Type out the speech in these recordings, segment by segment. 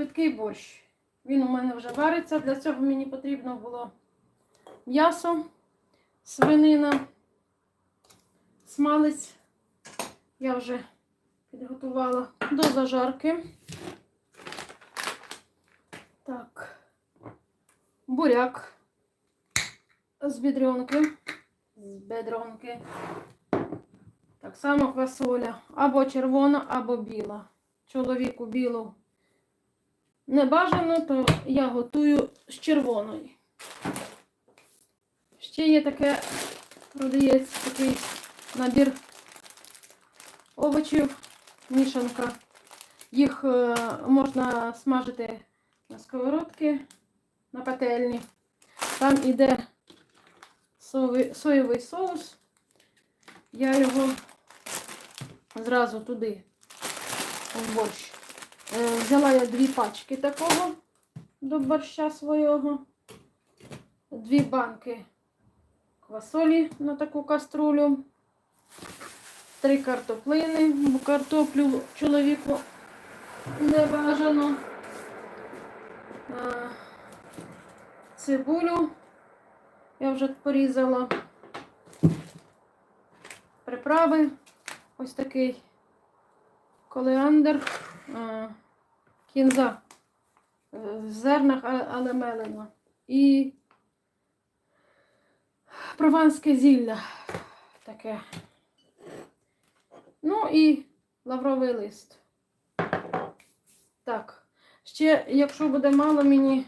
швидкий борщ. Він у мене вже вариться. Для цього мені потрібно було м'ясо, свинина, смалець. Я вже підготувала до зажарки. Так, буряк з бідрюнки. З бедронки. Так само квасоля. Або червона, або біла. Чоловіку білу не бажано, то я готую з червоної. Ще є таке, продається такий набір овочів, мішанка. Їх е, можна смажити на сковородці, на пательні. Там іде соєвий соус. Я його зразу туди в борщ. Е, Взяла я дві пачки такого до борща свого. Дві банки квасолі на таку каструлю. Три картоплини, бо картоплю чоловіку не бажано. Е, Цибулю я вже порізала. Приправи. Ось такий колеандр, кінза е, в зернах, але мелена. І прованське зілля таке. Ну і лавровий лист. Так. Ще, якщо буде мало мені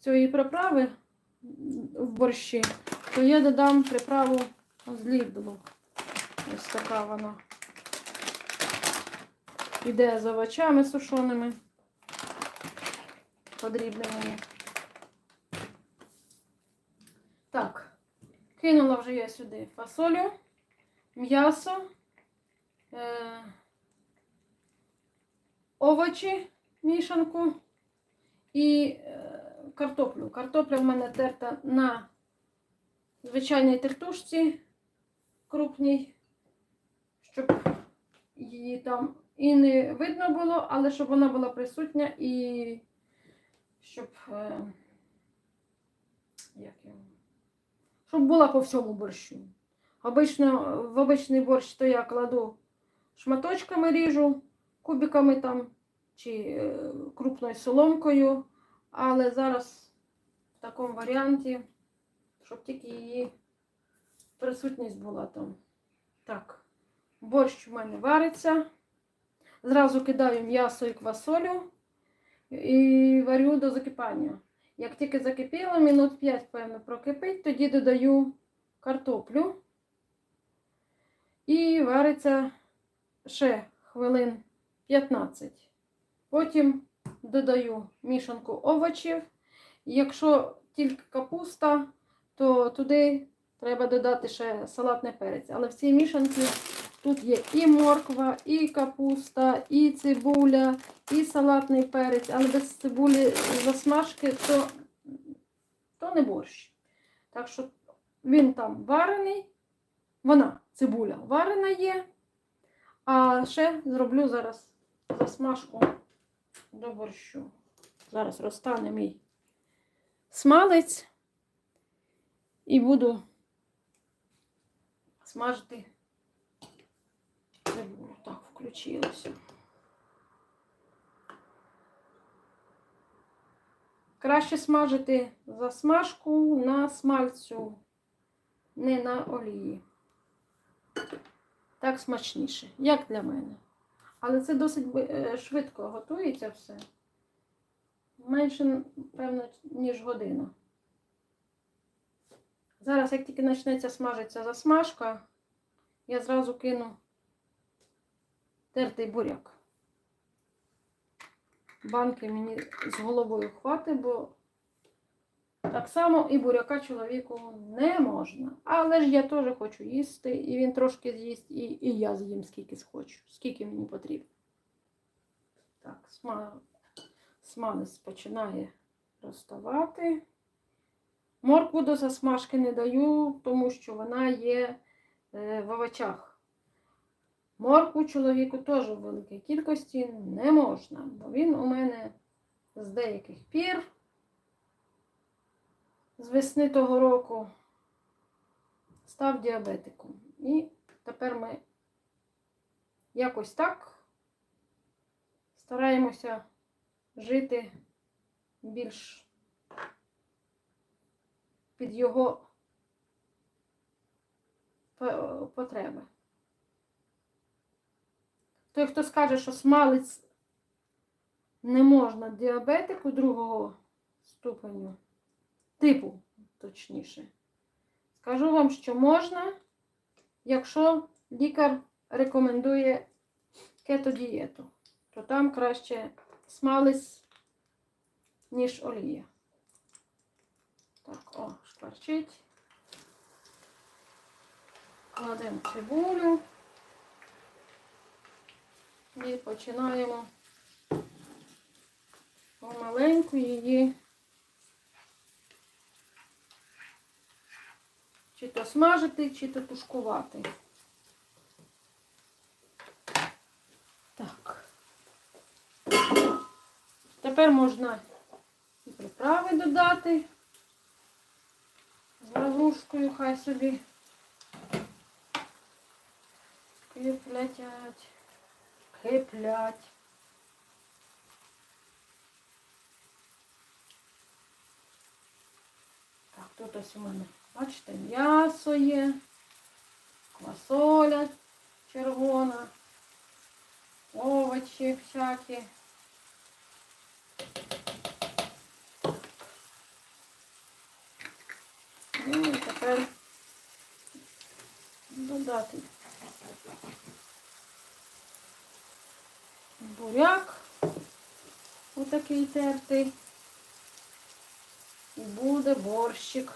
цієї приправи в борщі, то я додам приправу з лівдолу. Ось така вона. Іде з овочами сушеними, подрібненими. Так, кинула вже я сюди фасолю, м'ясо, е- овочі, мішанку і е- картоплю. Картопля в мене терта на звичайній тертушці крупній, щоб її там і не видно було, але щоб вона була присутня і щоб, е, як його, щоб була по всьому борщу. Обично, в обичний борщ то я кладу шматочками ріжу, кубиками там чи е, крупною соломкою, але зараз в такому варіанті, щоб тільки її присутність була там. Так, борщ у мене вариться. Зразу кидаю м'ясо і квасолю і варю до закипання. Як тільки закипіло, минут 5, певно, прокипить, тоді додаю картоплю. І вариться ще хвилин 15. Потім додаю мішанку овочів. Якщо тільки капуста, то туди треба додати ще салатний перець. Але в цій мішанці тут є і морква, і капуста, і цибуля, і салатний перець. Але без цибулі засмажки, то, то не борщ. Так що він там варений, вона, цибуля, варена є. А ще зроблю зараз засмажку до борщу. Зараз розтане мій смалець і буду смажити включилося. Краще смажити засмажку на смальцю, не на олії. Так смачніше, як для мене. Але це досить е, швидко готується все. Менше, певно, ніж година. Зараз, як тільки почнеться смажитися засмажка, я зразу кину тертий буряк. Банки мені з головою хватить, бо так само і буряка чоловіку не можна. Але ж я теж хочу їсти, і він трошки з'їсть, і, і я з'їм скільки схочу, скільки мені потрібно. Так, сма... смалець починає розставати. Моркву до засмажки не даю, тому що вона є е, в овочах. Моркву чоловіку теж в великій кількості не можна, бо він у мене з деяких пір, з весни того року, став діабетиком. І тепер ми якось так стараємося жити більш під його потреби. Той, хто скаже, що смалець не можна діабетику другого ступеню, типу, точніше, скажу вам, що можна, якщо лікар рекомендує кетодієту, то там краще смалець, ніж олія. Так, о, шкварчить. Кладемо цибулю і починаємо. Помаленьку її. Чи то смажити, чи то тушкувати. Так. Тепер можна і приправи додати. З лаврушкою, хай собі. Киплять, киплять. Так, тут ось у мене, бачите, м'ясо є, квасоля червона, овочі всякі. Ну і тепер додати буряк отакий тертий. І буде борщик.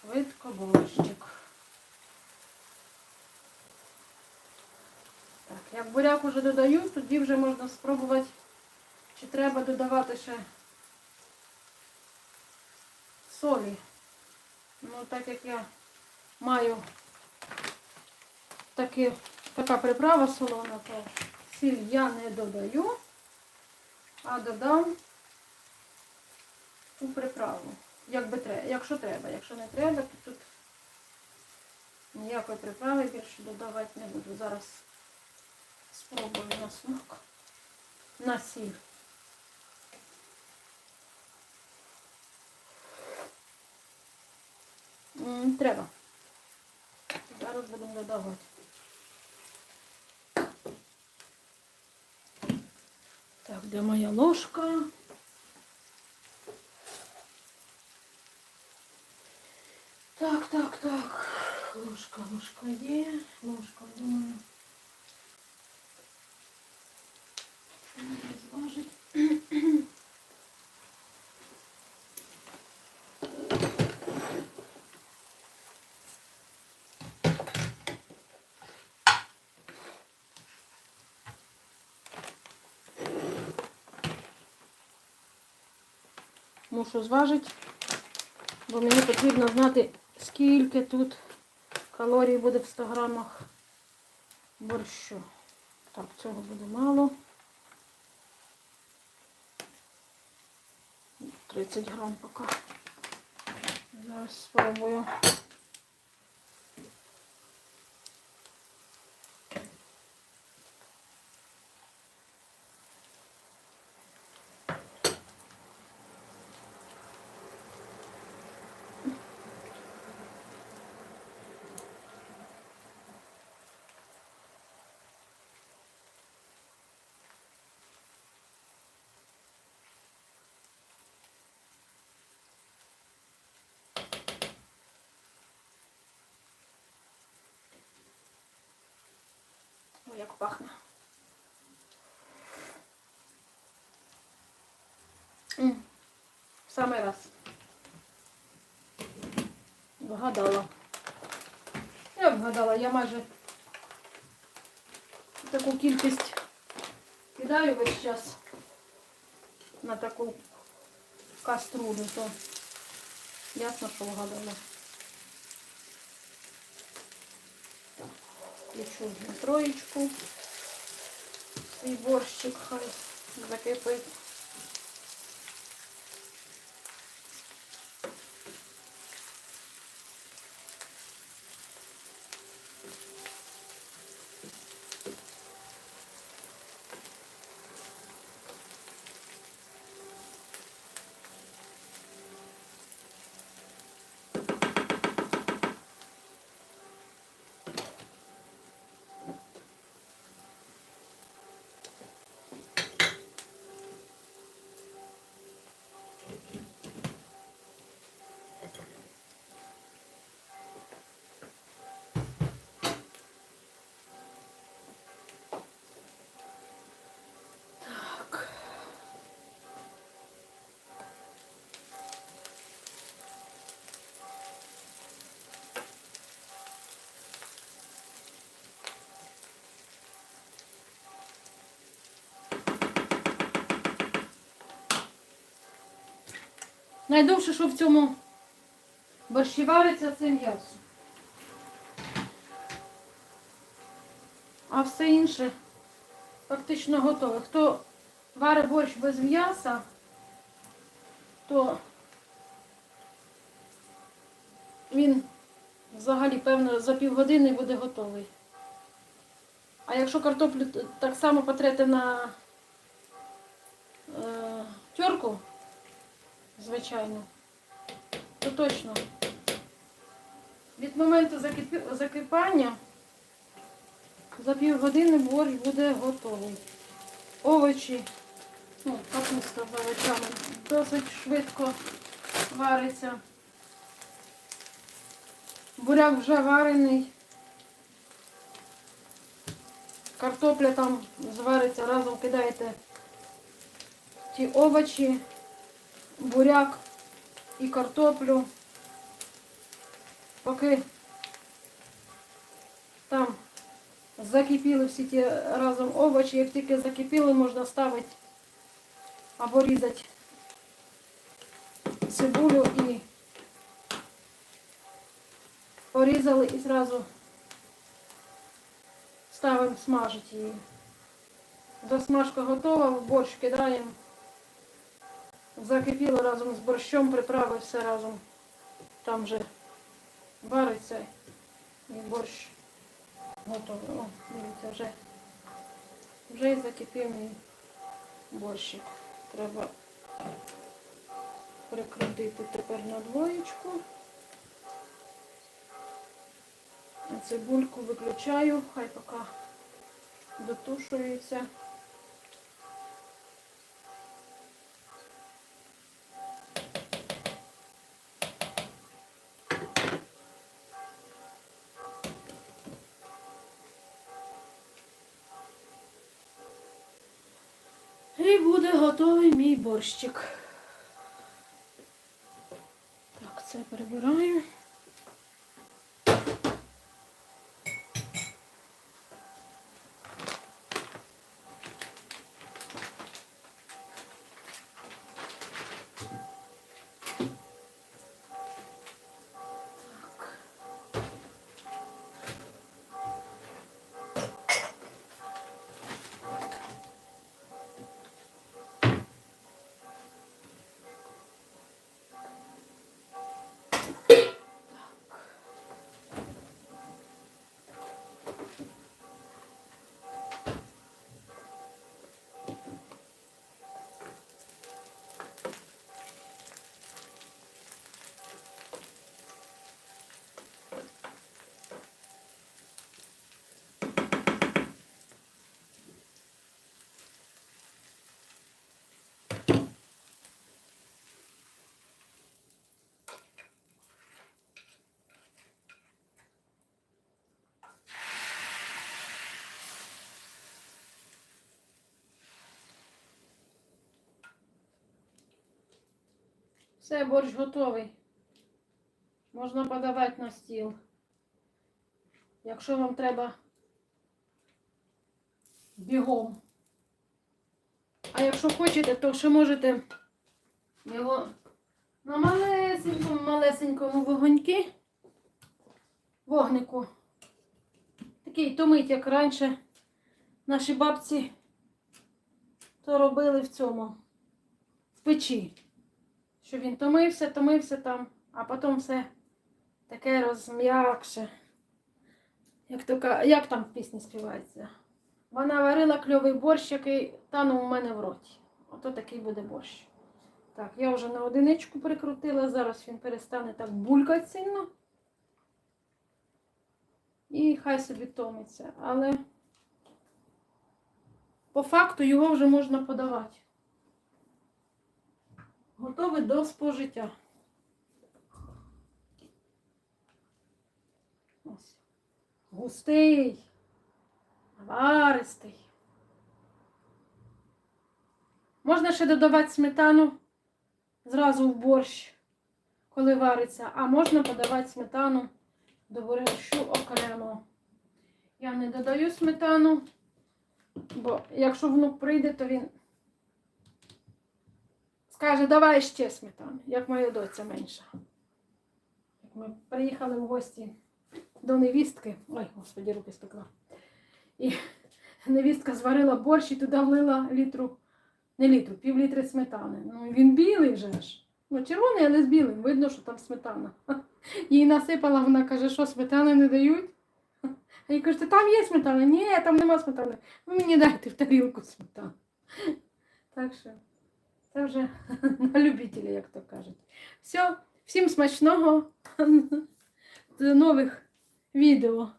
Швидко борщик. Так, як буряк уже додаю, тоді вже можна спробувати, чи треба додавати ще солі. Ну, так як я маю таки, така приправа солона, то сіль я не додаю, а додам у приправу. Як треба, якщо треба. Якщо не треба, то тут ніякої приправи більше додавати не буду. Зараз спробую на смак. На сіль. Треба. Зараз будемо додавати. Так, де моя ложка? Так, так, так. Ложка, ложка є. Ложка, думаю. Що зважить? Мушу зважити, бо мені потрібно знати, скільки тут калорій буде в 100 грамах борщу. Так, цього буде мало. 30 грам поки. Зараз спробую. Ой, як пахне. Самий раз. Вгадала. Я вгадала, я майже таку кількість кидаю весь час на таку каструлю, то ясно, що вгадала. Включу на троєчку. Свій борщик хай закипить. Найдовше, що в цьому борщі вариться, це м'ясо. А все інше фактично готове. Хто варить борщ без м'яса, то він взагалі, певно, за півгодини буде готовий. А якщо картоплю так само потрете на е, терку, звичайно, то точно. Від моменту закипання за півгодини борщ буде готовий. Овочі, ну, капуста з овочами досить швидко вариться. Буряк вже варений. Картопля там звариться, разом кидаєте ті овочі, буряк і картоплю. Поки там закипіли всі ті разом овочі, як тільки закипіли, можна ставити або різати цибулю і порізали і зразу ставимо смажити її. Досмажка готова, в борщ кидаємо. Закипіло разом з борщом, приправи все разом. Там вже вариться і борщ готовий. О, дивіться, вже, вже і закипів мій борщик. Треба прикрутити тепер на двоєчку. Цибульку виключаю, хай поки дотушується. І буде готовий мій борщик. Так, це перебираю. Все, борщ готовий. Можна подавати на стіл. Якщо вам треба бігом. А якщо хочете, то ще можете його на малесенькому, малесенькому вогоньки, вогнику. Такий томить, як раніше наші бабці то робили в цьому, в печі. Що він томився, томився там, а потім все таке розм'якше. Як, то, як там в пісні співається? Вона варила кльовий борщ, який танув у мене в роті. Ото такий буде борщ. Так, я вже на одиничку прикрутила, зараз він перестане так булькати сильно. І хай собі томиться. Але по факту його вже можна подавати. Готовий до спожиття. Ось. Густий, наваристий. Можна ще додавати сметану зразу в борщ, коли вариться, а можна подавати сметану до борщу окремо. Я не додаю сметану, бо якщо внук прийде, то він скаже, давай ще сметану, як моя доця менша. Як ми приїхали в гості до невістки. Ой, господі, руки спекла. І невістка зварила борщ і туди влила літру, не літру, пів літри сметани. Ну, він білий вже ж. Ну, червоний, але з білим. Видно, що там сметана. Їй насипала, вона каже, що сметани не дають. А каже, там є сметана. Ні, там нема сметани. Ви мені дайте в тарілку сметану. Так що це вже на любителя, як то кажуть. Все, всім смачного. До нових відео.